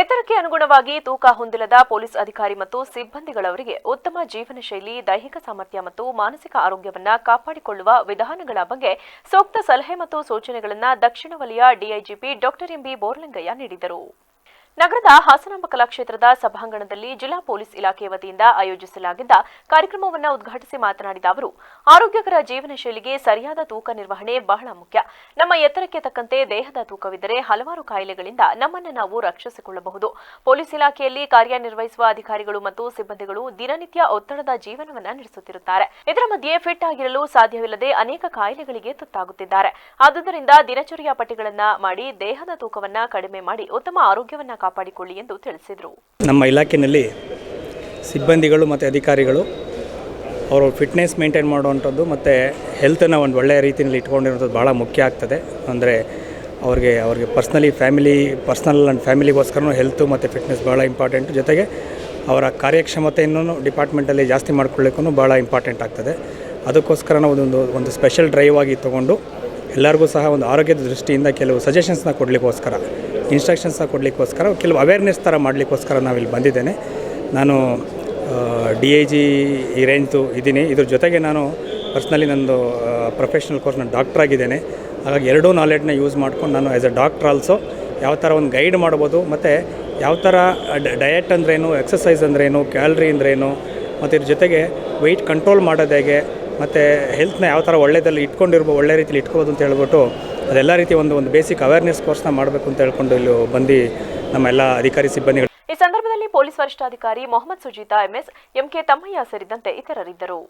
ಎತ್ತರಕ್ಕೆ ಅನುಗುಣವಾಗಿ ತೂಕ ಹೊಂದಿಲ್ಲದ ಪೊಲೀಸ್ ಅಧಿಕಾರಿ ಮತ್ತು ಸಿಬ್ಬಂದಿಗಳವರಿಗೆ ಉತ್ತಮ ಜೀವನ ಶೈಲಿ, ದೈಹಿಕ ಸಾಮರ್ಥ್ಯ ಮತ್ತು ಮಾನಸಿಕ ಆರೋಗ್ಯವನ್ನು ಕಾಪಾಡಿಕೊಳ್ಳುವ ವಿಧಾನಗಳ ಬಗ್ಗೆ ಸೂಕ್ತ ಸಲಹೆ ಮತ್ತು ಸೂಚನೆಗಳನ್ನು ದಕ್ಷಿಣ ವಲಯ ಡಿಐಜಿಪಿ ಡಾಕ್ಟರ್ ಎಂಬಿ ಬೋರ್ಲಿಂಗಯ್ಯ ನೀಡಿದರು. ನಗರದ ಹಾಸನಾಂಬ ಕಲಾಕ್ಷೇತ್ರದ ಸಭಾಂಗಣದಲ್ಲಿ ಜಿಲ್ಲಾ ಪೊಲೀಸ್ ಇಲಾಖೆ ವತಿಯಿಂದ ಆಯೋಜಿಸಲಾಗಿದ್ದ ಕಾರ್ಯಕ್ರಮವನ್ನು ಉದ್ಘಾಟಿಸಿ ಮಾತನಾಡಿದ ಅವರು, ಆರೋಗ್ಯಕರ ಜೀವನ ಶೈಲಿಗೆ ಸರಿಯಾದ ತೂಕ ನಿರ್ವಹಣೆ ಬಹಳ ಮುಖ್ಯ. ನಮ್ಮ ಎತ್ತರಕ್ಕೆ ತಕ್ಕಂತೆ ದೇಹದ ತೂಕವಿದ್ದರೆ ಹಲವಾರು ಕಾಯಿಲೆಗಳಿಂದ ನಮ್ಮನ್ನು ನಾವು ರಕ್ಷಿಸಿಕೊಳ್ಳಬಹುದು. ಪೊಲೀಸ್ ಇಲಾಖೆಯಲ್ಲಿ ಕಾರ್ಯನಿರ್ವಹಿಸುವ ಅಧಿಕಾರಿಗಳು ಮತ್ತು ಸಿಬ್ಬಂದಿಗಳು ದಿನನಿತ್ಯ ಒತ್ತಡದ ಜೀವನವನ್ನ ನಡೆಸುತ್ತಿರುತ್ತಾರೆ. ಇದರ ಮಧ್ಯೆ ಫಿಟ್ ಆಗಿರಲು ಸಾಧ್ಯವಿಲ್ಲದೆ ಅನೇಕ ಕಾಯಿಲೆಗಳಿಗೆ ತುತ್ತಾಗುತ್ತಿದ್ದಾರೆ. ಆದುದರಿಂದ ದಿನಚರಿಯ ಪಟ್ಟಿಗಳನ್ನು ಮಾಡಿ ದೇಹದ ತೂಕವನ್ನು ಕಡಿಮೆ ಮಾಡಿ ಉತ್ತಮ ಆರೋಗ್ಯವನ್ನ ಕಾಪಾಡಿಕೊಳ್ಳಿ ಎಂದು ತಿಳಿಸಿದರು. ನಮ್ಮ ಇಲಾಖೆಯಲ್ಲಿ ಸಿಬ್ಬಂದಿಗಳು ಮತ್ತು ಅಧಿಕಾರಿಗಳು ಅವರು ಫಿಟ್ನೆಸ್ ಮೇಂಟೈನ್ ಮಾಡುವಂಥದ್ದು ಮತ್ತು ಹೆಲ್ತನ್ನು ಒಂದು ಒಳ್ಳೆಯ ರೀತಿಯಲ್ಲಿ ಇಟ್ಕೊಂಡಿರೋದು ಭಾಳ ಮುಖ್ಯ ಆಗ್ತದೆ. ಅಂದರೆ ಅವ್ರಿಗೆ ಅವ್ರಿಗೆ ಪರ್ಸ್ನಲಿ ಫ್ಯಾಮಿಲಿ ಪರ್ಸ್ನಲ್ ಆ್ಯಂಡ್ ಫ್ಯಾಮಿಲಿಗೋಸ್ಕರನೂ ಹೆಲ್ತು ಮತ್ತು ಫಿಟ್ನೆಸ್ ಭಾಳ ಇಂಪಾರ್ಟೆಂಟ್ ಜೊತೆಗೆ ಅವರ ಕಾರ್ಯಕ್ಷಮತೆಯನ್ನು ಡಿಪಾರ್ಟ್ಮೆಂಟಲ್ಲಿ ಜಾಸ್ತಿ ಮಾಡ್ಕೊಳ್ಳಿಕ್ಕೂ ಭಾಳ ಇಂಪಾರ್ಟೆಂಟ್ ಆಗ್ತದೆ. ಅದಕ್ಕೋಸ್ಕರ ನಾವು ಒಂದೊಂದು ಒಂದು ಸ್ಪೆಷಲ್ ಡ್ರೈವ್ ಆಗಿ ತೊಗೊಂಡು ಎಲ್ಲರಿಗೂ ಸಹ ಒಂದು ಆರೋಗ್ಯದ ದೃಷ್ಟಿಯಿಂದ ಕೆಲವು ಸಜೆಷನ್ಸ್ನ ಕೊಡಲಿಕ್ಕೋಸ್ಕರ ಇನ್ಸ್ಟ್ರಕ್ಷನ್ಸ್ನ ಕೊಡಲಿಕ್ಕೋಸ್ಕರ, ಕೆಲವು ಅವೇರ್ನೆಸ್ ಥರ ಮಾಡಲಿಕ್ಕೋಸ್ಕರ ನಾವಿಲ್ಲಿ ಬಂದಿದ್ದೇನೆ. ನಾನು ಡಿ ಐ ಜಿ ಈ ರೇಂಜ್ದು ಇದ್ದೀನಿ. ಇದ್ರ ಜೊತೆಗೆ ನಾನು ಪರ್ಸ್ನಲಿ ನಂದು ಪ್ರೊಫೆಷ್ನಲ್ ಕೋರ್ಸ್ನ ಡಾಕ್ಟರ್ ಆಗಿದ್ದೇನೆ. ಹಾಗಾಗಿ ಎರಡೂ ನಾಲೆಡ್ನ ಯೂಸ್ ಮಾಡ್ಕೊಂಡು ನಾನು ಆ್ಯಸ್ ಅ ಡಾಕ್ಟ್ರ್ ಆಲ್ಸೋ ಯಾವ ಥರ ಒಂದು ಗೈಡ್ ಮಾಡ್ಬೋದು, ಮತ್ತು ಯಾವ ಥರ ಡಯಟ್ ಅಂದ್ರೇನು ಎಕ್ಸಸೈಸ್ ಅಂದ್ರೇನು ಕ್ಯಾಲ್ರಿ ಅಂದ್ರೇನು, ಮತ್ತು ಇದ್ರ ಜೊತೆಗೆ ವೆಯ್ಟ್ ಕಂಟ್ರೋಲ್ ಮಾಡೋದು ಹೇಗೆ, ಮತ್ತು ಹೆಲ್ತ್ನ ಯಾವ ಥರ ಒಳ್ಳೆಯದಲ್ಲಿ ಇಟ್ಕೊಂಡಿರ್ಬೋದು ಒಳ್ಳೆ ರೀತಿಯಲ್ಲಿ ಇಟ್ಕೋಬೋದು ಅಂತ ಹೇಳ್ಬಿಟ್ಟು ಅದೆಲ್ಲ ರೀತಿ ಒಂದು ಒಂದು ಬೇಸಿಕ್ ಅವೇರ್ನೆಸ್ ಕೋರ್ಸ್ನ ಮಾಡಬೇಕು ಅಂತ ಹೇಳ್ಕೊಂಡು ಇಲ್ಲಿ ಬಂದು ನಮ್ಮ ಎಲ್ಲ ಅಧಿಕಾರಿ ಸಿಬ್ಬಂದಿಗಳು ಈ ಸಂದರ್ಭದಲ್ಲಿ ಪೊಲೀಸ್ ವರಿಷ್ಠಾಧಿಕಾರಿ ಮೊಹಮ್ಮದ್ ಸುಜೀತಾ ಎಂಎಸ್ ಎಂಕೆ ತಮ್ಮಯ್ಯ ಸೇರಿದಂತೆ ಇತರರಿದ್ದರು.